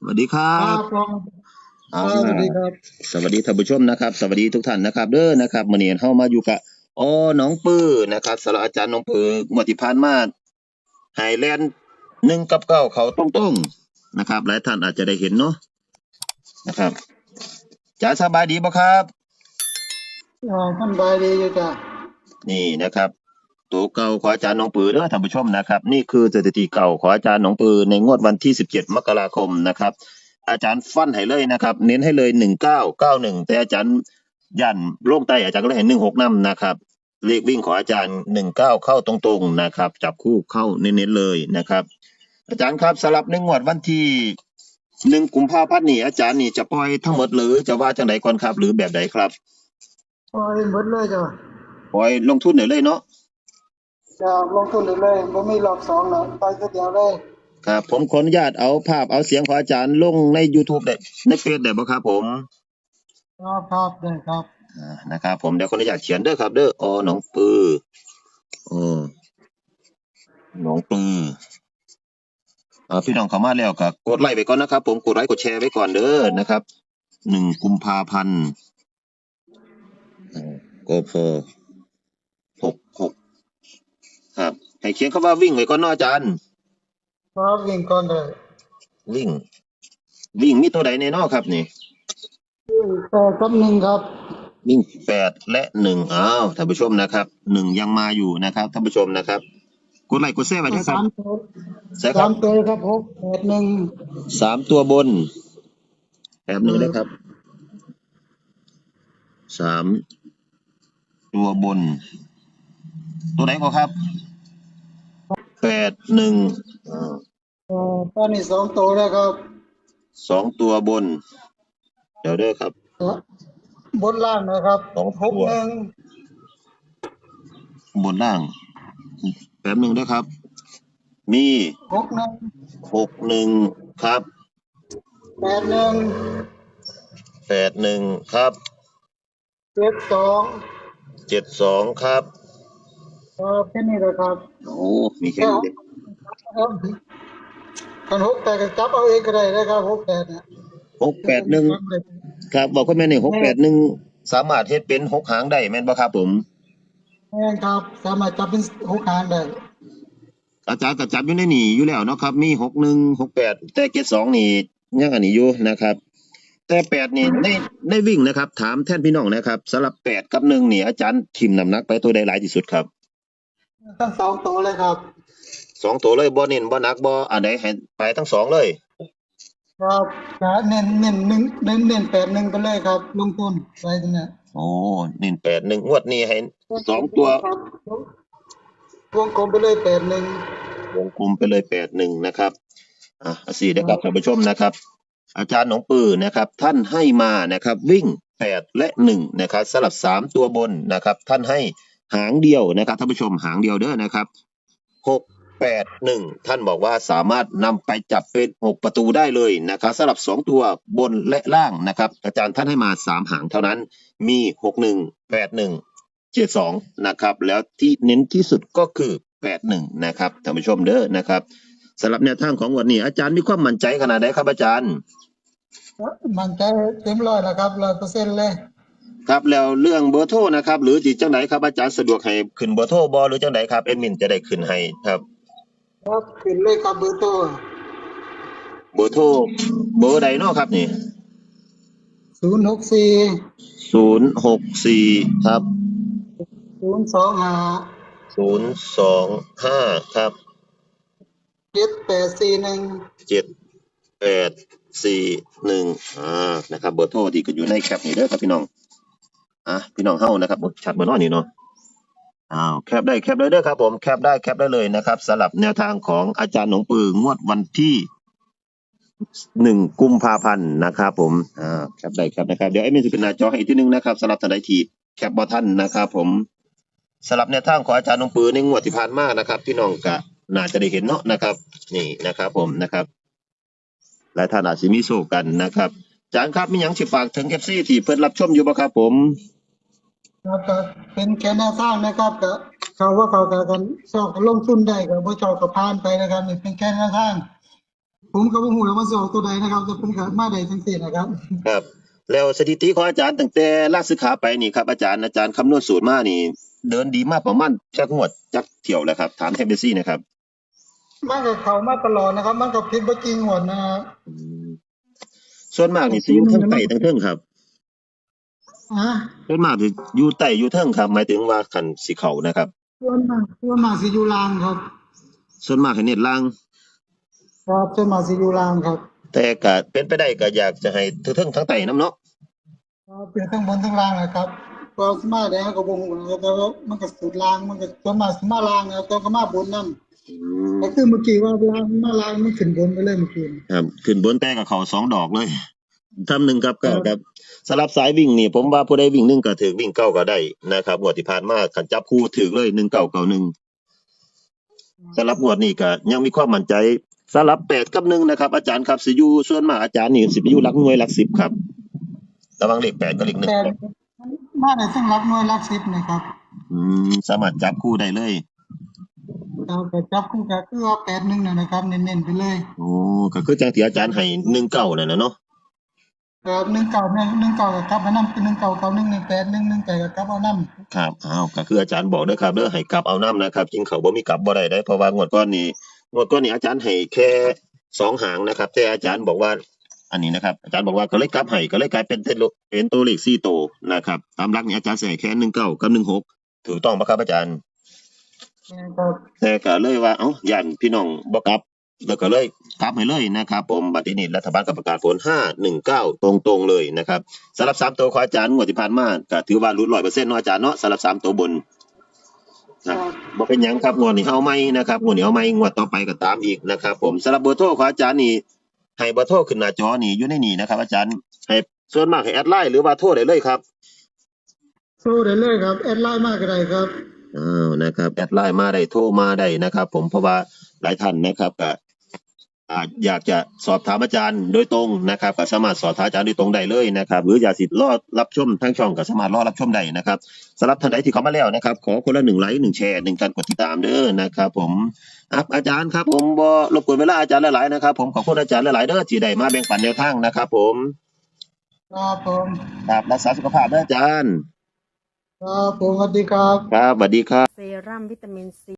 สวัสดีครัครับบผมเอาครับสวัสดีครับ สวัสดีท่านผู้ชมนะครับ สวัสดีทุกท่านนะครับ เด้อนะครับมื้อนี้เฮามาอยู่กับอ๋อน้องปื้อนะครับสำหรับอาจารย์น้องปื้องวดที่ผ่านมาไฮแลนด์1กับ9เขาตรงๆนะครับ หลายท่านอาจจะได้เห็นเนาะนะครับจ๋าสบายดีบ่ครับอ่าท่านบายดีอยู่จ้ะนี่นะครับ ตัวเก่าของอาจารย์หนองปือเด้อท่านผู้ชมนะครับ นี่คือสถิติเก่าของอาจารย์หนองปือในงวดวันที่ 17 มกราคมนะครับ อาจารย์ฟันให้เลยนะครับ เน้นให้เลย 1991 แต่อาจารย์ยันโล่งใต้อาจารย์ก็เลยเห็น16นำนะครับเลขวิ่งของอาจารย์ 19 เข้าตรงๆนะครับ จับคู่เข้าเน้นๆเลยนะครับ อาจารย์ครับสลับในงวดวันที่หนึ่งกุมภาพันธ์นี้อาจารย์นี่จะปล่อยทั้งหมดหรือจะว่าจังไดก่อนครับ หรือแบบใดครับโอ้ยหมดเลยจ้ะปล่อยลงทุนหน่อยเลยเนาะ จะลงทุนเลยบ่มีรอบสองแล้วไปก็เดียวเลยครับผมขออนุญาตเอาภาพเอาเสียงของอาจารย์ลงใน YouTube ได้ในเฟซได้บ่ครับผมครับครับได้ครับอ่านะครับ ผมเดี๋ยวขออนุญาตเขียนเด้อครับ เด้ออหนองปือเออหนองปืออ่าพี่น้องเข้ามาแล้วก็กดไลค์ไปก่อนนะครับ ผมกดไลค์กดแชร์ไว้ก่อนเด้อนะครับหนึ่งกุมภาพันธ์ก็พอหกหกครับ ให้เขียนคำว่าวิ่งไว้ก่อนเนาะอาจารย์ครับวิ่งก่อนเลยวิ่ง วิ่งมีตัวใดในเนอครับนี่วิ่งแปดกับหนึ่งครับวิ่งแปดและหนึ่งอ้าวท่านผู้ชมนะครับหนึ่งยังมาอยู่นะครับท่านผู้ชมนะครับกดไลค์กดแชร์ไว้ด้วยคสารับมตัวใช่คสารับมตัวครับหกแปดหนึ่งสามตัวบนแป๊บหนึ่งนะครับสามตัวบน ตัวไหนก็ครับ แปดหนึ่งอ่าเอ่อตอนนี้สองตัวแล้วครับสองตัวบน เดี๋ยวเด้อครับบนล่างนะครับสองหตักวหนึ่งบนล่างแป๊บหนึ่งนะครับ มีหกหนึ่งหกหนึ่งครับแปดหนึ่งแปดหนึ่งครับเจ็ดสองเจ็ดสองครับ ครับแค่นี้เลยครับโอ้มีแค่นี้เด็กครับกันหกแปดก็จับเอาเองก็ได้นะครับหกแปดเนี่ยหกแปดหนึ่งครับ บอกคุณแม่หนึ่งหกแปดหนึ่งสามารถเฮ็ดเป็นหกหางได้แม่นบ่ครับผมแม่นครับ สามารถจับเป็นหกหางได้อาจารย์ก็จับอยู่ในนี่อยู่แล้วเนาะครับ มีหกหนึ่งหกแปดแต่เจ็ดสองนี่ยังอันนี้อยู่นะครับ แต่แปดนี่ในในวิ่งนะครับ ถามแท่นพี่น้องนะครับสำหรับแปดกับหนึ่งนี่อาจารย์ทิมน้ำหนักไปตัวใดหลายที่สุดครับ ทั้งสองตัวเลยครับสองตัวเลยบ่เน้นบ่หนักบ่อันใดให้ไปทั้งสองเลย ครับจะเน้นเน้นหนึ่งเน้นเน้นแปดหนึ่งไปเลยครับ ลงทุนไปตรงเนี้ยโอ้เน้นแปดหนึ่งงวดนี้ให้สองตัวครับวงกลมไปเลยแปดหนึ่งวงกลมไปเลยแปดหนึ่งนะครับอะสี่นะครับท่านผู้ชมนะครับ อาจารย์หนองปือนะครับ ท่านให้มานะครับ วิ่งแปดและหนึ่งนะครับสลับสามตัวบนนะครับ ท่านให้ หางเดียวนะครับท่านผู้ชมหางเดียวเด้อนะครับหกแปดหนึ่งท่านบอกว่าสามารถนำไปจับเป็นหกประตูได้เลยนะครับสลับสองตัวบนและล่างนะครับ อาจารย์ท่านให้มาสามหางเท่านั้นมีหกหนึ่งแปดหนึ่งเจ็ดสองนะครับ แล้วที่เน้นที่สุดก็คือแปดหนึ่งนะครับท่านผู้ชมเด้อนะครับสำหรับแนวทางของวันนี้ อาจารย์มีความมั่นใจขนาดไหนครับอาจารย์ มั่นใจเต็มร้อยแล้วครับร้อยเปอร์เซ็นต์เลย ครับแล้วเรื่องเบอร์โทรนะครับ หรือจิจังไหนครับอาจารย์สะดวกให้ขึ้นเบอร์โทรบอหรือจังไหนครับเอ็ดมินจะได้ขึ้นให้ครับครับขึ้นเลยครับเบอร์โทรเบอร์โทรเบอร์ใดเนาะครับนี่ศูนย์หกสี่ศูนย์หกสี่ครับศูนย์สองห้าศูนย์สองห้าครับเจ็ดแปดสี่หนึ่งเจ็ดแปดสี่หนึ่งอ่านะครับเบอร์โทรที่ก็อยู่ในแคปนี่เด้อครับพี่น้อง อะพี่น้องเฮานะครับชัดบอร์น้อยนี่เนาะอ้าวแคปได้แคปได้เด้อครับผมแคปได้แคปได้เลยนะครับสำหรับแนวทางของอาจารย์หนงปืองวดวันที่หนึ่งกุมภาพันธ์นะครับผมอ่าแคปได้แคปนะครับเดี๋ยวไอ้เมนจะเป็นหน้าจอให้อีกทีหนึงนะครับสำหรับท่านใดทีแคปบอท่านนะครับผมสำหรับแนวทางของอาจารย์หนงปือในงวดที่ผ่านมานะครับ พี่น้องก็น่าจะได้เห็นเนาะนะครับ นี่นะครับผมนะครับหลายท่านอาจจะมีโซกันนะครับจารย์ครับมีหยังสิฝากถึงเอฟซีที่เพิ่นรับชมอยู่บ่ครับผม ครับก็เป็นแค่แนวทางนะครับก็เขาว่าเขาก็กันชอบก็ลงทุนได้ก็บ่ชอบก็ผ่านไปนะครับนี่เป็นแค่แนวทาง ผมก็บ่ฮู้แล้วว่าสิออกตัวใดนะครับแต่ผมก็มาได้จังซี่นะครับ ครับ แล้วสถิติของอาจารย์ตั้งแต่ลาศึกขาไปนี่ครับอาจารย์อาจารย์คำนวณสูตรมานี่ เดินดีมากประมาณจักงวดจักเที่ยวแล้วครับถามแทบเบซี่นะครับมันก็เข้ามาตลอดนะครับ มันก็ผิดบ่จริงหมดนะครับอืมส่วนมากนี่สิอยู่เทั้งไต่ทั้งเทิงครับอะ ส่วนมากสิอยู่ไต่อยู่เทิงครับ หมายถึงว่าคันสิเข้านะครับ ส่วนมากส่วนมากสิอยู่ล่างครับ ส่วนมากให้เน้นล่าง ครับส่วนมากสิอยู่ล่างครับแต่ก็เป็นไปได้ก็อยากจะให้ทั้งเทิงทั้งไต่นํเนาะครับเป็นทั้งบนทั้งล่างนะครับก็สมาได้ก็บ่ฮู้นะครับแต่ว่ามันก็สุดล่างมันก็ส่วนมากสิมาล่างนะครับแต่ก็มาบนนำอืมก็คือเมื่อกี้ว่าล่างมาล่างมันขึ้นบนไปเลยเมื่อกี้ครับขึ้นบนแต่กับเขาสองดอกเลย ทำหนึ่งครับก็ครับสลับสายวิ่งนี่ผมว่าผู้ใดวิ่งหนึ่งก็ถือวิ่งเก้าก็ได้นะครับงวดที่ผ่านมาขันจับคู่ถือเลยหนึ่งเก้าเก้าหนึ่งสลับงวดนี่ก็ยังมีความมั่นใจสลับแปดกับหนึ่งนะครับ อาจารย์ครับสิอยูส่วนมากอาจารย์นี่สิไปอยู่หลักหน่วยหลักสิบครับ ระวังเลขแปดกับเลขหนึ่งแต่มาได้ทั้งหลักหน่วยหลัก10นะครับ อืมสามารถจับคู่ได้เลยเราก็จับคู่ก็คือว่า81นั่นนะครับเน้นๆไปเลยโอ้ก็คือจังที่อาจารย์ให้หนึ่งเก้านั่นนะเนาะ ครับ19 19ก็กลับมานำคือ1991 181 18ก็กลับเอานำครับอ้าวก็คืออาจารย์บอกเด้อครับเด้อให้กลับเอาน้ำนะครับจริงเขาบ่มีกลับบ่ได้ได้เพราะว่างวดก้อนนี้งวดก้อนนี้อาจารย์ให้แค่สองหางนะครับ แต่อาจารย์บอกว่า อันนี้นะครับ อาจารย์บอกว่าก็เลยกลับให้ก็เลยกลายเป็นเทโลเป็นตัวเลข4โตวนะครับ ตามหลักนี่อาจารย์ใส่แค่19กับ16ถูกต้องปะครับอาจารย์ครับแต่ก็เลยว่าเอ้าย่านพี่น้องบ่กลับ แล้วก็เลยกลับให้เลยนะครับผมบัดนี้รัฐบาลก็ประกาศผล 519 ตรงๆเลยนะครับสำหรับ 3 ตัวของอาจารย์งวดที่ผ่านมาก็ถือว่ารุด100%เนาะอาจารย์เนาะสำหรับ 3 ตัวบนครับบ่เป็นหยังครับงวดนี้เอาไหมนะครับงวดนี้เอาไหมงวดต่อไปก็ตามอีกนะครับ ผมสำหรับเบอร์โทรของอาจารย์นี่ให้เบอร์โทรขึ้นหน้าจอนี่อยู่ในนี่นะครับ อาจารย์ให้ส่วนมากให้แอดไลน์หรือว่าโทรได้เลยครับสู้ได้เลยครับแอดไลน์มาก็ได้ครับอ้าวนะครับแอดไลน์มาได้โทรมาได้นะครับ ผมเพราะว่าหลายท่านนะครับก็ อาจอยากจะสอบถามอาจารย์โดยตรงนะครับก็สามารถสอบถามอาจารย์โดยตรงได้เลยนะครับหรืออยากสิรอรับชมทางช่องก็สามารถรอรับชมได้นะครับสำหรับท่านใดที่เข้ามาแล้วนะครับ ขอคนละหนึ่งไลค์หนึ่งแชร์หนึ่งการกดติดตามเด้อนะครับ ผมครับอาจารย์ครับ ผมบ่รบกวนเวลาอาจารย์หลายๆนะครับ ผมขอบคุณอาจารย์หลายๆเด้อที่ได้มาแบ่งปันแนวทางนะครับ ผมครับผมครับรักษาสุขภาพเด้ออาจารย์ครับผมสวัสดีครับครับสวัสดีครับเซรั่มวิตามินซี